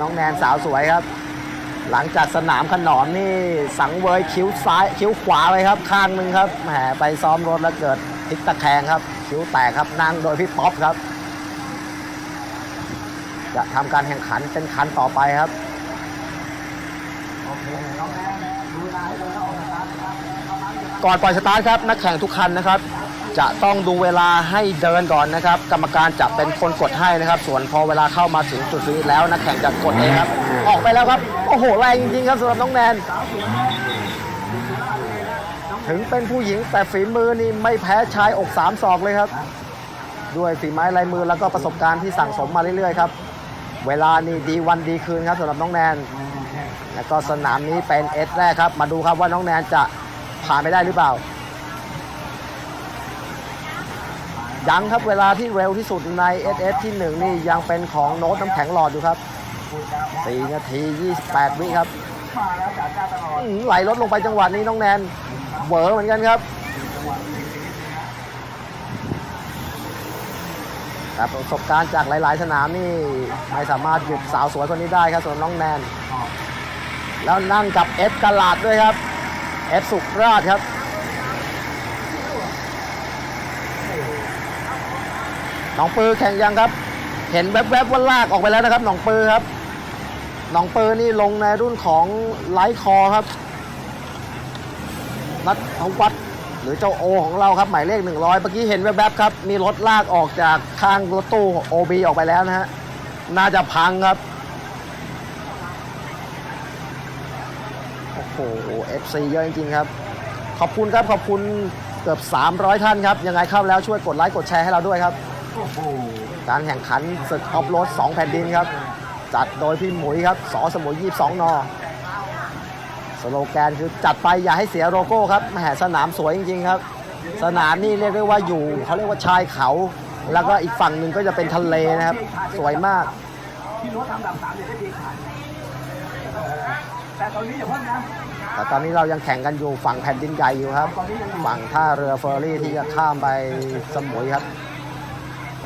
น้องแนนสาวสวยครับ หลังจากสนามขนอนนี่สังเวยคิ้วซ้ายคิ้วขวาไปครับ ข้างหนึ่งครับแหมไปซ้อมรถแล้วเกิดพลิกตะแคงครับ คิ้วแตกครับนั่งโดยพี่ป๊อปครับ จะทำการแข่งขันเป็นคันต่อไปครับก่อนปล่อยสตาร์ทครับนักแข่งทุกคันนะครับ จะต้องดูเวลาให้เดินก่อนนะครับ กรรมการจะเป็นคนกดให้นะครับ ส่วนพอเวลาเข้ามาถึงจุดนี้แล้วนักแข่งจะกดเองครับ ออกไปแล้วครับ โอ้โหแรงจริงๆครับสำหรับน้องแนน ถึงเป็นผู้หญิงแต่ฝีมือนี่ไม่แพ้ชายอกสามศอกเลยครับ ด้วยฝีไม้ลายมือแล้วก็ประสบการณ์ที่สั่งสมมาเรื่อยๆครับ เวลานี่ดีวันดีคืนครับสำหรับน้องแนน แล้วก็สนามนี้เป็นเอสแรกครับ มาดูครับว่าน้องแนนจะผ่านไปได้หรือเปล่า ยังครับเวลาที่เร็วที่สุดใน SS ที่ 1 นี่ยังเป็นของโน้ตน้ำแข็งหลอดอยู่ครับ4นาที 28 วิครับอื้อหือไหลลดลงไปจังหวะนี้น้องแนนเหวอเหมือนกันครับแต่ประสบการณ์จากหลาย ๆ สนามนี่ไม่สามารถหยุดสาวสวยคนนี้ได้ครับส่วนน้องแนน แล้วนั่งกับเอฟกาลาดด้วยครับเอฟสุกราชครับ หนองปือแข่งยังครับ เห็นแวบๆว่าลากออกไปแล้วนะครับหนองปือครับหนองปือนี่ลงในรุ่นของไลท์คอครับนัดทวัฒน์หรือเจ้าโอของเราครับหมายเลข 100เมื่อกี้เห็นแวบๆครับ มีรถลากออกจากข้างรถตู้ OB ออกไปแล้วนะฮะน่าจะพังครับโอ้โห FC เยอะจริงๆครับ ขอบคุณครับขอบคุณเกือบ 300 ท่านครับ ยังไงเข้าแล้วช่วยกดไลค์กดแชร์ให้เราด้วยครับ การแข่งขันศึกออฟโรด2แผ่นดินครับ จัดโดยพี่หมุยครับสอสมุย22 นอสโลแกนคือจัดไปอย่าให้เสียโลโก้ครับแหมสนามสวยจริงๆครับ สนามนี่เรียกได้ว่าอยู่เขาเรียกว่าชายเขา แล้วก็อีกฝั่งหนึ่งก็จะเป็นทะเลนะครับ สวยมากแต่ตอนนี้อย่าเพิ่งนะแต่ตอนนี้เรายังแข่งกันอยู่ฝั่งแผ่นดินใหญ่อยู่ครับ ฝั่งท่าเรือเฟอร์รี่ที่จะข้ามไปสมุยครับ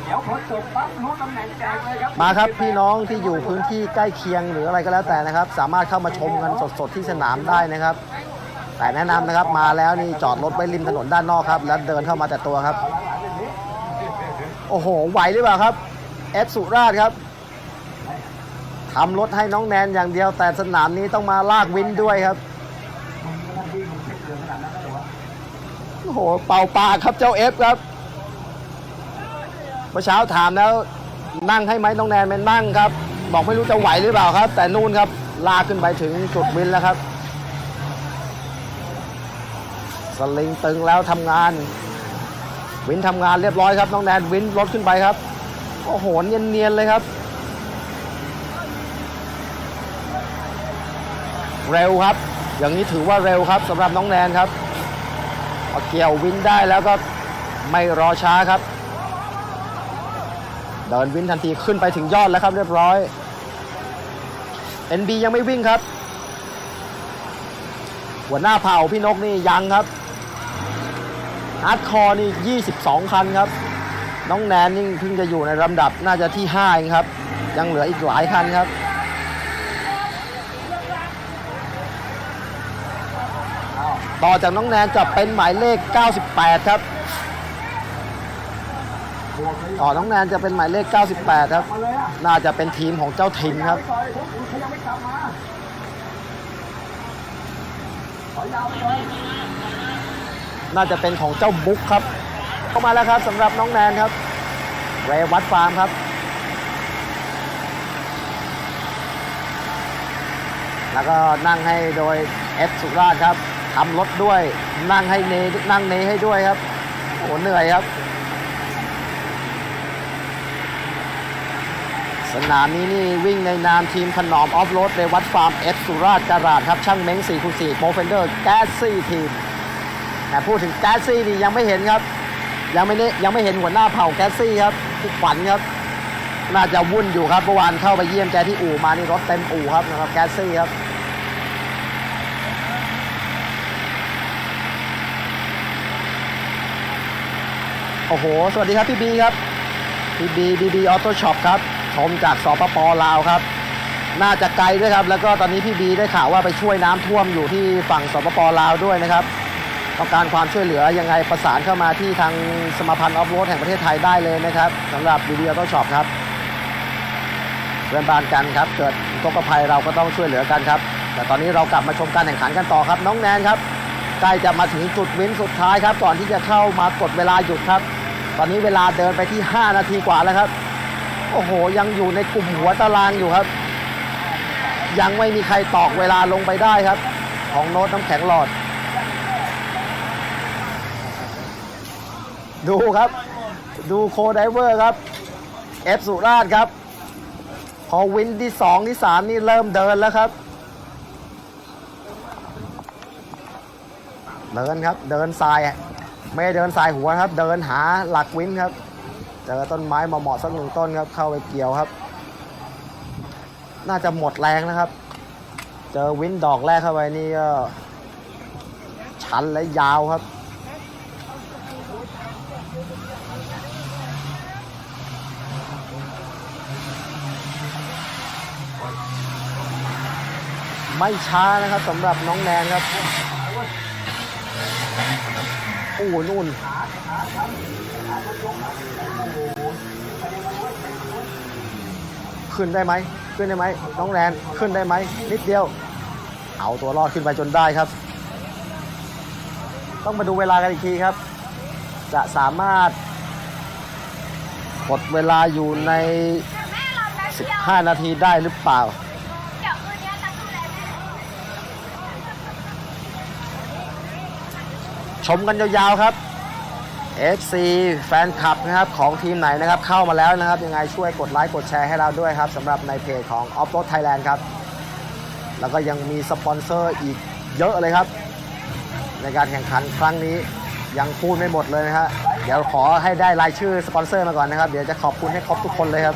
เดี๋ยวพอจบปั๊บรู้ตำแหน่งแจกเลยครับมาครับพี่น้องที่อยู่พื้นที่ใกล้เคียงหรืออะไรก็แล้วแต่นะครับ สามารถเข้ามาชมกันสดๆที่สนามได้นะครับ แต่แนะนำนะครับมาแล้วนี่จอดรถไว้ริมถนนด้านนอกครับ แล้วเดินเข้ามาแต่ตัวครับ โอ้โหไหวหรือเปล่าครับเอฟสุราชครับทำรถให้น้องแนนอย่างเดียวแต่สนามนี้ต้องมาลากวินด้วยครับโอ้โหเป่าปากครับเจ้าเอฟครับเมื่อเช้าถามแล้วนั่งให้ไหมน้องแนนไม่นั่งครับ บอกไม่รู้จะไหวหรือเปล่าครับ แต่นู่นครับลากขึ้นไปถึงจุดวินแล้วครับ สลิงตึงแล้วทำงาน วินทำงานเรียบร้อยครับน้องแนนวินรถขึ้นไปครับโอ้โหเนียนๆเลยครับ เร็วครับ อย่างนี้ถือว่าเร็วครับสำหรับน้องแนนครับเกี่ยววินได้แล้วก็ไม่รอช้าครับ เดินวินทันทีขึ้นไปถึงยอดแล้วครับเรียบร้อย NB ยังไม่วิ่งครับ หัวหน้าเผ่าพี่นกนี่ยังครับฮาร์ดคอร์นี่ 22 คันครับ น้องแนนนี่เพิ่งจะอยู่ในลำดับน่าจะที่5เองครับ ยังเหลืออีกหลายคันครับต่อจากน้องแนนจะเป็นหมายเลข 98 ครับ ต่อน้องแนนจะเป็นหมายเลข 98 ครับ น่าจะเป็นทีมของเจ้าถิ่นครับน่าจะเป็นของเจ้าบุ๊กครับ เข้ามาแล้วครับสำหรับน้องแนนครับเรวัตฟาร์มครับแล้วก็นั่งให้โดยเอฟสุราชครับทำรถด้วยนั่งให้เนนั่งเนให้ด้วยครับโอ้เหนื่อยครับ สนามนี้นี่วิ่งในนามทีมขนอมออฟโรดเรวัตฟาร์มเอสุราชการาดครับช่างเม้ง4คูณ4โปรเฟนเดอร์แก๊สซี่ทีมแต่พูดถึงแก๊สซี่นี่ยังไม่เห็นครับ ยังไม่ได้ยังไม่เห็นหัวหน้าเผ่าแก๊สซี่ครับที่ขวัญครับ น่าจะวุ่นอยู่ครับเมื่อวานเข้าไปเยี่ยมแกที่อู่มานี่รถเต็มอู่ครับนะครับแก๊สซี่ครับโอ้โห สวัสดีครับพี่บีครับ พี่บีบีบีออโต้ช็อปครับ ชมจากสปปลาวครับ น่าจะไกลด้วยครับ แล้วก็ตอนนี้พี่บีได้ข่าวว่าไปช่วยน้ำท่วมอยู่ที่ฝั่งสปปลาวด้วยนะครับต้องการความช่วยเหลือยังไงประสานเข้ามาที่ทางสมาพันธ์ออฟโรดแห่งประเทศไทยได้เลยนะครับสำหรับบีบีออโต้ช็อปครับเพื่อนบ้านกันครับ เกิดอุทกภัยเราก็ต้องช่วยเหลือกันครับ แต่ตอนนี้เรากลับมาชมการแข่งขันกันต่อครับ น้องแนนครับใกล้จะมาถึงจุดวินสุดท้ายครับ ก่อนที่จะเข้ามากดเวลาหยุดครับ ตอนนี้เวลาเดินไปที่ 5 นาทีกว่าแล้วครับ โอ้โห ยังอยู่ในกลุ่มหัวตารางอยู่ครับ ยังไม่มีใครตอกเวลาลงไปได้ครับ ของโน้ตน้ำแข็งหลอด ดูครับ ดูโคไดเวอร์ครับเอฟสุราชครับ พอวินที่2ที่3นี่เริ่มเดินแล้วครับ เดินครับ เดินทราย ไม่ได้เดินทรายหัวครับ เดินหาหลักวินครับ เจอต้นไม้เหมาะๆสักหนึ่งต้นครับเข้าไปเกี่ยวครับ น่าจะหมดแรงนะครับ เจอวินดอกแรกเข้าไปนี่ก็ชันและยาวครับไม่ช้านะครับสำหรับน้องแนนครับ โอ้โหนู่น ขึ้นได้ไหมขึ้นได้ไหมน้องแนนขึ้นได้ไหมนิดเดียว เอาตัวรอดขึ้นไปจนได้ครับ ต้องมาดูเวลากันอีกทีครับ จะสามารถกดเวลาอยู่ใน 15 นาทีได้หรือเปล่าชมกันยาวๆครับ FC แฟนคลับนะครับของทีมไหนนะครับเข้ามาแล้วนะครับ ยังไงช่วยกดไลค์กดแชร์ให้เราด้วยครับสำหรับในเพจของ Off Road Thailand ครับ แล้วก็ยังมีสปอนเซอร์อีกเยอะเลยครับ ในการแข่งขันครั้งนี้ยังพูดไม่หมดเลยนะฮะเดี๋ยวขอให้ได้รายชื่อสปอนเซอร์มาก่อนนะครับ เดี๋ยวจะขอบคุณให้ครบทุกคนเลยครับ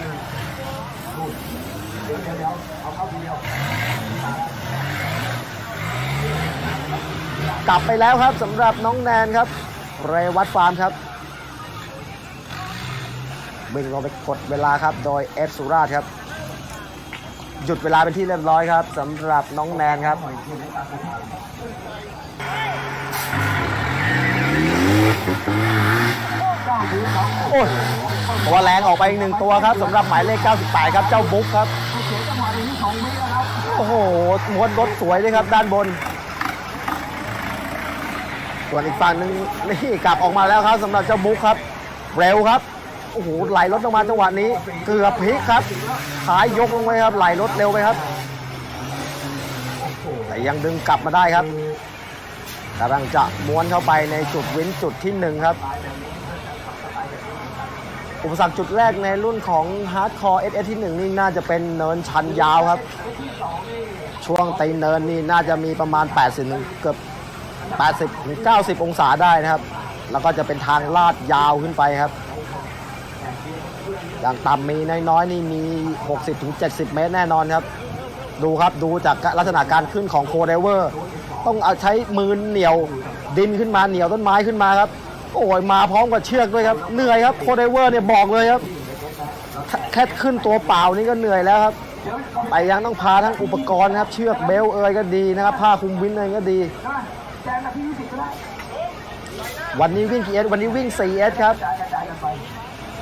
กลับไปแล้วครับสำหรับน้องแนนครับ เรวัตฟาร์มครับวิ่งลงไปกดเวลาครับ โดยเอฟสุราครับ หยุดเวลาเป็นที่เรียบร้อยครับสำหรับน้องแนนครับ โอ้ยตัวแรงออกไปอีกหนึ่งตัวครับสำหรับหมายเลข 98 ครับ เจ้าบุ๊กครับเสียจังหวะตรงนี้สองวิแล้วครับโอ้โหมวนรถสวยเลยครับด้านบน ส่วนอีกฝั่งหนึ่งนี่กลับออกมาแล้วครับสำหรับเจ้าบุ๊กครับ เร็วครับโอ้โหไหลรถลงมาจังหวะนี้ เกือบพลิกครับท้ายยกลงไปครับไหลรถเร็วไปครับ แต่ยังดึงกลับมาได้ครับกำลังจะม้วนเข้าไปในจุดวินจุดที่หนึ่งครับ อุปสรรคจุดแรกในรุ่นของ Hardcore SS ที่1นี่น่าจะเป็นเนินชันยาวครับ ช่วงตีเนินนี่น่าจะมีประมาณ 80ถึงเกือบ 80ถึง90 องศาได้นะครับ แล้วก็จะเป็นทางลาดยาวขึ้นไปครับ อย่างต่ำมีน้อยๆนี่มี 60ถึง70 เมตรแน่นอนครับ ดูครับดูจากลักษณะการขึ้นของโคเดเวอร์ ต้องเอาใช้มือเหนียวดินขึ้นมาเหนียวต้นไม้ขึ้นมาครับ โอ้ยมาพร้อมกับเชือกด้วยครับ เหนื่อยครับโคเดเวอร์เนี่ยบอกเลยครับแค่ขึ้นตัวเปล่านี่ก็เหนื่อยแล้วครับแต่ยังต้องพาทั้งอุปกรณ์ครับ เชือกเบลต์เอยก็ดีนะครับ ผ้าคลุมวินเอยก็ดี แจงนาทียี่สิบก็ได้วันนี้วิ่งกี่เอสวันนี้วิ่ง 4S ครับกระจายกระจายกันไป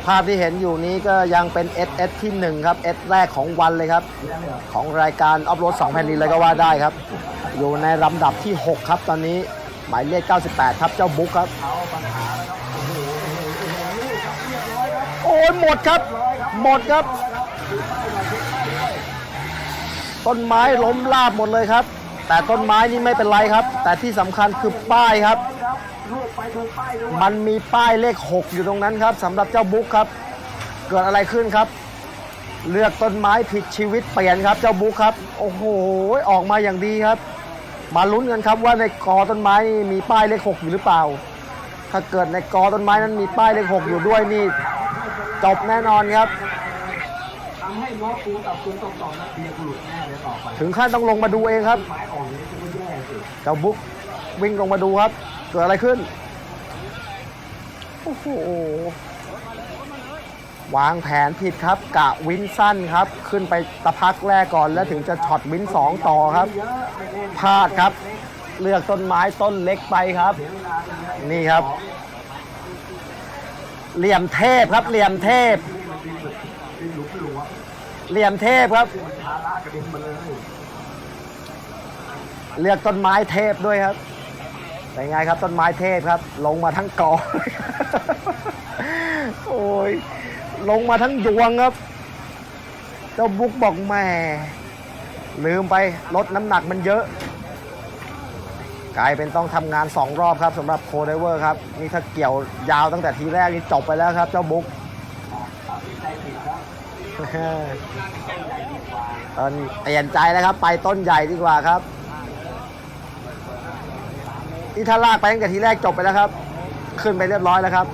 ภาพที่เห็นอยู่นี้ก็ยังเป็น SS ที่ 1 ครับ S แรกของวันเลยครับ ของรายการออฟโรด2แผ่นดินเลยก็ว่าได้ครับ อยู่ในลำดับที่ 6 ครับตอนนี้หมายเลข 98 ครับเจ้าบุ๊กครับ โอ้ยหมดครับ หมดครับ ต้นไม้ล้มราบหมดเลยครับ แต่ต้นไม้นี่ไม่เป็นไรครับ แต่ที่สำคัญคือป้ายครับ มันมีป้ายเลข 6 อยู่ตรงนั้นครับสำหรับเจ้าบุ๊กครับ เกิดอะไรขึ้นครับ เลือกต้นไม้ผิดชีวิตเปลี่ยนครับ เจ้าบุ๊กครับ โอ้โหออกมาอย่างดีครับ มาลุ้นกันครับว่าในกอต้นไม้มีป้ายเลข 6 อยู่หรือเปล่า ถ้าเกิดในกอต้นไม้นั้นมีป้ายเลข 6 อยู่ด้วยนี่จบแน่นอนครับ ทำให้น้องปูกับคุณต้องต่อนะเบียร์กูหลุดแน่เลยต่อไปถึงขั้นต้องลงมาดูเองครับไม้อ่อนนี้จะไม่แย่สิเจ้าบุ๊กวิ่งลงมาดูครับ เกิดอะไรขึ้น โอ้โห วางแผนผิดครับ กะวินสั้นครับ ขึ้นไปตะพักแรกก่อนแล้วถึงจะช็อตวินสองต่อครับเยอะไม่เล่นพลาดครับ เลือกต้นไม้ต้นเล็กไปครับเสียเวลาไปเยอะนี่ครับ เหลี่ยมเทพครับ เหลี่ยมเทพ นี่มันดีสุดดีหลุมหลวง เหลี่ยมเทพครับมันพาลากระเด็นมาเลยเลือกต้นไม้เทพด้วยครับเป็นไงครับต้นไม้เทพครับ ลงมาทั้งกอ โอ้ยลงมาทั้งยวงครับ เจ้าบุ๊กบอกแม่ลืมไปลดน้ำหนักมันเยอะ กลายเป็นต้องทำงานสองรอบครับสำหรับโคเดเวอร์ครับ นี่ถ้าเกี่ยวยาวตั้งแต่ทีแรกนี่จบไปแล้วครับ เจ้าบุ๊ก ตอนเปลี่ยนใจแล้วครับ ไปต้นใหญ่ดีกว่าครับนี่ถ้าลากไปตั้งแต่ทีแรกจบไปแล้วครับ ขึ้นไปเรียบร้อยแล้วครับ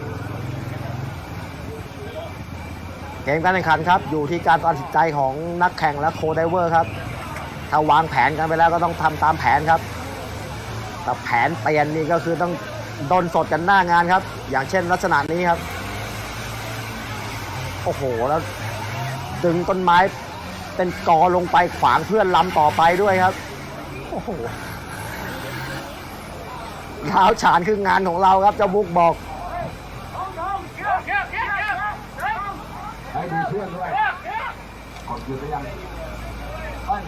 เกมการแข่งขันครับ อยู่ที่การตัดสินใจของนักแข่งและโคไดเวอร์ครับ ถ้าวางแผนกันไปแล้วก็ต้องทำตามแผนครับ แต่แผนเปลี่ยนนี่ก็คือต้องโดนสดกันหน้างานครับ อย่างเช่นลักษณะนี้ครับ โอ้โหแล้ว ดึงต้นไม้เป็นกอลงไปขวางเพื่อนลำต่อไปด้วยครับ โอ้โหเท้าวฉานคืองานของเราครับเจ้าบุกบอกให้ดูเชือกด้วยกดหยุดไปยังอ้อน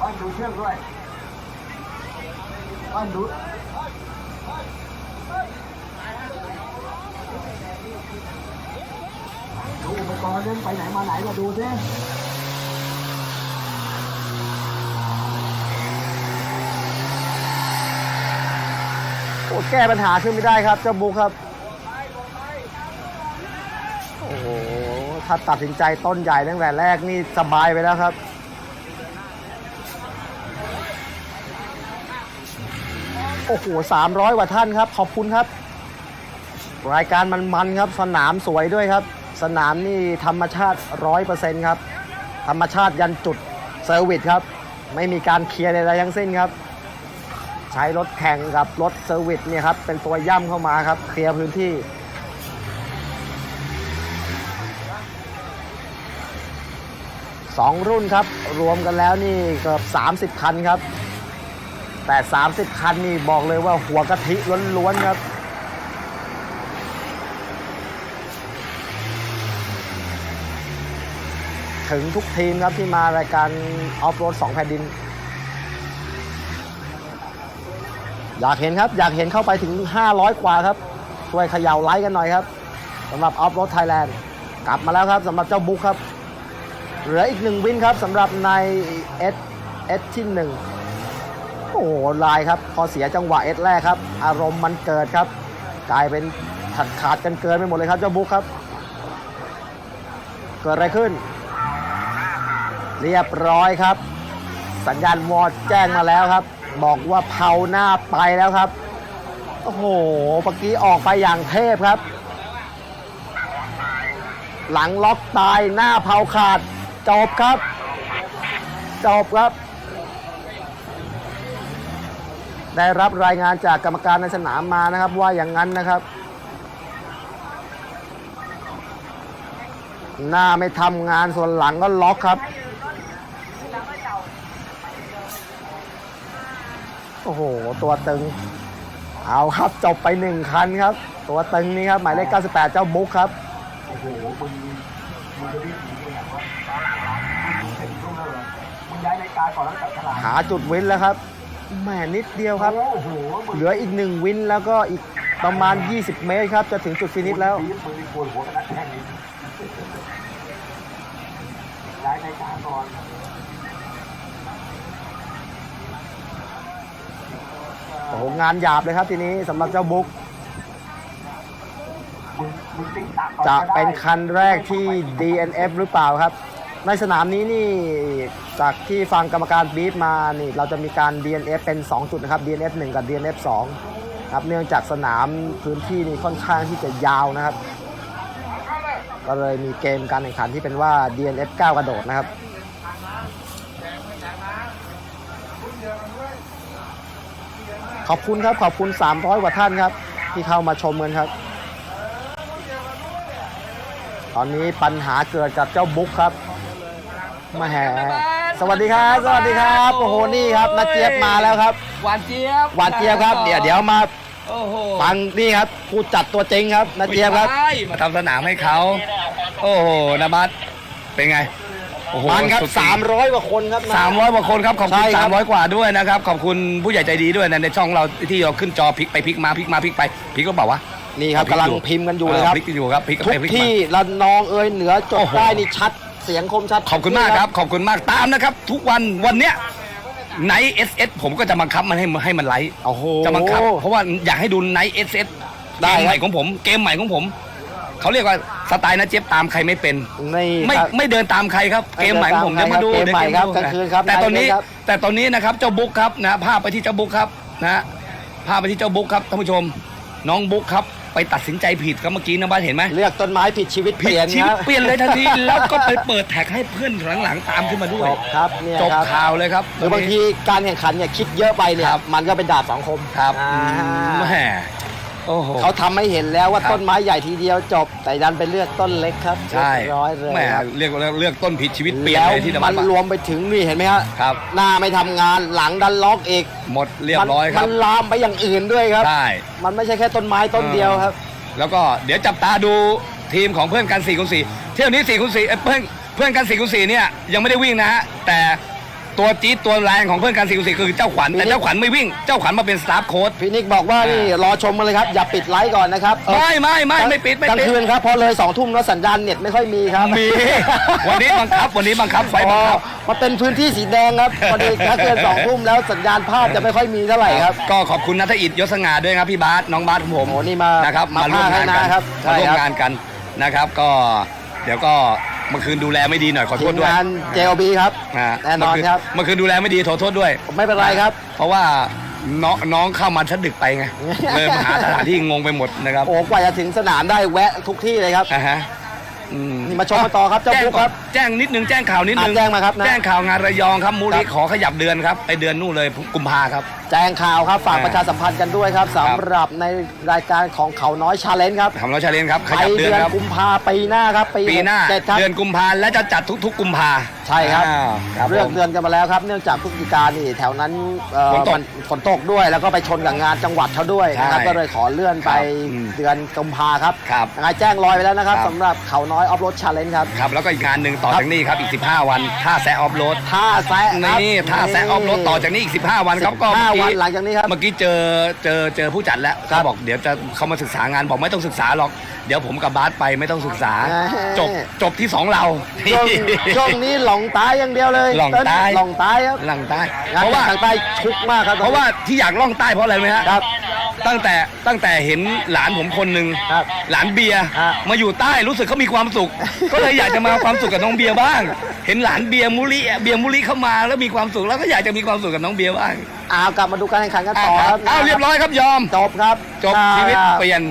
อ้อนดูเชือกด้วยอ้อนดู อุปกรณ์เล่นไปไหนมาไหนมาดูสิโอ้แก้ปัญหาขึ้นไม่ได้ครับเจ้าบุกครับ โอ้โห ถ้าตัดสินใจต้นใหญ่ตั้งแต่แรกนี่สบายไปแล้วครับโอ้โหสามร้อยกว่าท่านครับ ขอบคุณครับ รายการมันมันครับ สนามสวยด้วยครับ สนามนี่ธรรมชาติร้อยเปอร์เซ็นต์ครับ ธรรมชาติยันจุดเซอร์วิสครับ ไม่มีการเคลียร์ใดๆทั้งสิ้นครับ ใช้รถแข่งกับรถเซอร์วิสเนี่ยครับ เป็นตัวย่ำเข้ามาครับ เคลียร์พื้นที่สองรุ่นครับ รวมกันแล้วนี่เกือบ30 คันครับ แต่ 30 คันนี่บอกเลยว่าหัวกะทิล้วนๆครับ ถึงทุกทีมครับที่มารายการออฟโรด2แผ่นดิน อยากเห็นครับ อยากเห็นเข้าไปถึง 500 กว่าครับช่วยเขย่าไลค์กันหน่อยครับสำหรับออฟโรดไทยแลนด์กลับมาแล้วครับสำหรับเจ้าบุ๊คครับ เหลืออีกหนึ่งวินครับสำหรับในเอสเอสที่หนึ่งโอ้โหลายครับ พอเสียจังหวะเอสแรกครับ อารมณ์มันเกิดครับ กลายเป็นขาดขาดกันเกินไปหมดเลยครับเจ้าบุ๊คครับ เกิดอะไรขึ้น เรียบร้อยครับ สัญญาณวอร์แจ้งมาแล้วครับ บอกว่าเผาหน้าไปแล้วครับ โอ้โหเมื่อกี้ออกไปอย่างเทพครับ หลังล็อกตายหน้าเผาขาดจบครับ จบครับ ได้รับรายงานจากกรรมการในสนามมานะครับว่าอย่างนั้นนะครับ หน้าไม่ทำงานส่วนหลังก็ล็อกครับ โอ้โห ตัวตึง เอาครับจบไปหนึ่งคันครับ ตัวตึงนี่ครับ หมายเลข98 เจ้าบุ๊กครับโอ้โหมึงมึงจะวิ่งหนีเลยเหรอตอนหลังเรอมึงเห็นช่วงนั้นเหรอมึงย้ายรายการก่อนแล้วจับฉลากหาจุดวินแล้วครับแหม่นิดเดียวครับ โอ้โหมึงเหลืออีกหนึ่งวินแล้วก็อีกประมาณ 20 เมตรครับ จะถึงจุดฟินิชแล้ว มึงปวดหัวกันนัดแข่งนี้ย้ายรายการก่อน โอ้โหงานหยาบเลยครับทีนี้สำหรับเจ้าบุ๊กจะเป็นคันแรกที่ DNF หรือเปล่าครับ ในสนามนี้นี่จากที่ฟังกรรมการบีบมานี่เราจะมีการ DNF เป็น 2 จุดนะครับ DNF 1 กับ DNF 2ครับเนื่องจากสนามพื้นที่นี่ค่อนข้างที่จะยาวนะครับ ก็เลยมีเกมการแข่งขันที่เป็นว่า DNF 9 กระโดดนะครับ ขอบคุณครับขอบคุณ 300 กว่าท่านครับ ที่เข้ามาชมกันครับ ตอนนี้ปัญหาเกิดกับเจ้าบุ๊กครับมาแหสวัสดีครับ สวัสดีครับ โอ้โหนี่ครับนัดเจี๊ยบมาแล้วครับหวานเจี๊ยบหวานเจี๊ยบครับเดี๋ยวเดี๋ยวมาโอ้โหฟังนี่ครับผู้จัดตัวจริงครับนัดเจี๊ยบครับไม่ใช่มาทำสนามให้เขา โอ้โหนะบัสเป็นไง โอ้โหมันครับสุดจง300กว่าคนครับนะสามร้อยกว่าคนครับขอบคุณใช่ครับสามร้อยกว่าด้วยนะครับ ขอบคุณผู้ใหญ่ใจดีด้วยนะในช่องเราที่เราขึ้นจอพลิกไปพลิกมาพลิกมาพลิกไปพลิกก็บอกว่านี่ครับกำลังพิมพ์กันอยู่เลยครับ พลิกอยู่ครับพลิกทุไปกพลิกที่มาระนองเอ่ยเหนือจโอ้ดโห ได้นี่ชัดเสียงคมชัดขอบคุณมากครับ ขอบคุณมากตามนะครับ ทุกวันวันเนี้ยไนเอสเอสผมก็จะบังคับมันให้ให้มันไลฟ์โอ้โห จะบังคับ เพราะว่าอยากให้ดูไนเอสเอสได้เกมครับ ใหม่ของผม เกมใหม่ของผม เขาเรียกว่าสไตล์นะเจี๊ยบตามใครไม่เป็นนี่ไม่ครับ ไม่เดินตามใครครับไม่เกมใหม่ของผมเดิเดี๋ยนวตามมาดูใครครับเกมใหม่ครับเดี๋ยวกลางคืนครับแต่ตอนนี้ไลฟ์เลยครับ แต่ตอนนี้นะครับเจ้าบุ๊กครับนะภาพไปที่เจ้าบุ๊กครับนะภาพไปที่เจ้าบุ๊กครับท่านผู้ชม น้องบุ๊กครับ ไปตัดสินใจผิดครับเมื่อกี้นะบ้านเห็นไหมเลือกต้นไม้ผิดชีวิตเปผิดลี่ยนชีควิตรับเปลี่ยนเลยทันทีแล้วก็ไปเปิดแท็กให้เพื่อนหลังๆตามขึ้นมาด้วจยบครับเนี่ยจบครับข่าวเลยครับหรือบางทีการแข่งขันเนี่ยคิดเยอะไปเนี่ยครับมันก็เป็นดาบสองคมครับอ่า อืมแหม โอ้โห เขาทำให้เห็นแล้วว่าครับ ต้นไม้ใหญ่ทีเดียวจบ แต่ดันไปเลือกต้นเล็กครับใช่เรียบร้อยเลยแหมครับเรียกว่าเลือกต้นผิดชีวิตเปลี่ยนแล้วเลยที่ตะมัวันนรวมไปถึงนี่เห็นไหมฮะครับ หน้าไม่ทำงานหลังดันล็อกอีกหมดเรียบร้อยคมัรับนลามไปอย่างอื่นด้วยครับ ใช่มันไม่ใช่แค่ต้นไม้ต้นเดียวครับ แล้วก็เดี๋ยวจับตาดูทีมของเพื่อนกัน4คูณ4เที่ยวนี้4คูณ4เอ้ยเพื่อนเพื่อนกัน4คูณ4เนี่ยยังไม่ได้วิ่งนะฮะแต่ ตัวจี๊ดตัวแรงของเพื่อนกัน4คูณ4คือเจ้าขวัญแต่เจ้าขวัญไม่วิ่งเจ้าขวัญมาเป็นสตาฟโค้ดพี่นิกบอกว่านี่รอชมมาเลยครับ อย่าปิดไลฟ์ก่อนนะครับเออไม่ไม่ไม่ไม่ปิดไม่กลางปิดคืนครับพอเลยสองทุ่มแล้วสัญญาณเน็ตไม่ค่อยมีครับมีวันนี้บังคับวันนี้บังคับไฟบังคับอ๋อมันเป็นพื้นที่สีแดงครับพอดีถ้าเกินสองทุ่มแล้วสัญญาณภาพจะไม่ค่อยมีเท่าไหร่ครับก็ขอบคุณนัทอิทยศสง่าด้วยครับพี่บาสน้องบาสของผมโอ้นี่มานะครับมาร่วมงานพาให้กันนะครับใช่มาร่วคมรับงานกันนะครับ ก็เดี๋ยวก็ เมื่อคืนดูแลไม่ดีหน่อยขอทีโทษมด้วยงาน JLB ครับะแน่นอนครับเมื่อคืนดูแลไม่ดีขอโทษด้วย ไม่เป็นไรครับ เพราะว่าน้องน้องเข้ามาชัดดึกไปไง เลยมาหาสถานที่งงไปหมดนะครับโอ้กว่าจะถึงสนามได้แวะทุกที่เลยครับ อ่าฮะ อืนี่มาชมกันต่อครับเจ้าแจ้งปุ๊กก่คอรันบแจ้งนิดนึงแจ้งข่าวนิดนึงอะแจ้งมาครับนะแจ้งข่าวงานระยองครับมูลิครับขอขยับเดือนครับไปเดือนนู่นเลยกุมภาครับ แจ้งข่าวครับฝากอ่าประชาสัมพันธ์กันด้วยครับสำหรับในรายการของเขาน้อยชาเลนจ์ครับทำร้อยชาเลนครับขไปยับเดืเดืออนนครับกุมภาปีหน้าครับปีปีหน้า เจ็ดครับเดือนกุมภาและจะจัดทุก ๆ กุมภาใช่ครับอ่าครับเลือกผมเดือนกันมาแล้วครับ เนื่องจากพฤศจิกานี่แถวนั้นเอ่อฝนตกมันฝนตกด้วย แล้วก็ไปชนกับงานจังหวัดเขาด้วยนะครับใช่ก็เลยขอเลื่อนไปครับอืมเดือนกุมภาครับครับยังไงแจ้งลอยไปแล้วนะครับครับ สำหรับเขาน้อยออฟโรดชาเลนจ์ครับ ครับแล้วก็อีกงานหนึ่งต่อครับจากนี้ครับอีก 15 วันท่าแซะออฟโรดท่าแซะครับนี่ท่าแซะออฟโรดต่อจากนี้อีก 15 วันครับก็ห้าเมื่อวันกี้หลังจากนี้ครับ เมื่อกี้เจอเจอเจอผู้จัดแล้วครัเขาบบอกเดี๋ยวจะเขามาศึกษางานบอกไม่ต้องศึกษาหรอก เดี๋ยวผมกับบาสไปไม่ต้องศึกษาแหม่จบจบที่สองเรา ช่วงช่วงนี้หลงตายอย่างเดียวเลยหลงตายหลงตายครับหลังใต้งานเพราะว่า ทางใต้ชุกมากครับ เพราะว่าที่อยากล่องใต้เพราะอะไรไหมฮะครับตั้งแต่ตั้งแต่เห็นหลานผมคนหนึ่งครับหลานเบียร์ฮะมาอยู่ใต้รู้สึกเขามีความสุข ก็เลยอยากจะมาความสุขกับน้องเบียร์บ้าง เห็นหลานเบียร์มุลิเบียร์มุลิเข้ามาแล้วมีความสุขแล้วก็อยากจะมีความสุขกับน้องเบียร์บ้างเอากลับมาดูการแข่งขันกันต่อครับเอาเรียบร้อยครับยอม จบครับจบชีวิตเปลี่ยน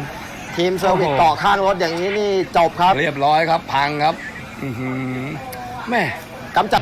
ทีมเซอร์วิสโอ้โห ต่อข้างรถอย่างนี้นี่จบครับ เรียบร้อยครับ พังครับ อือหือแม่ กำจัด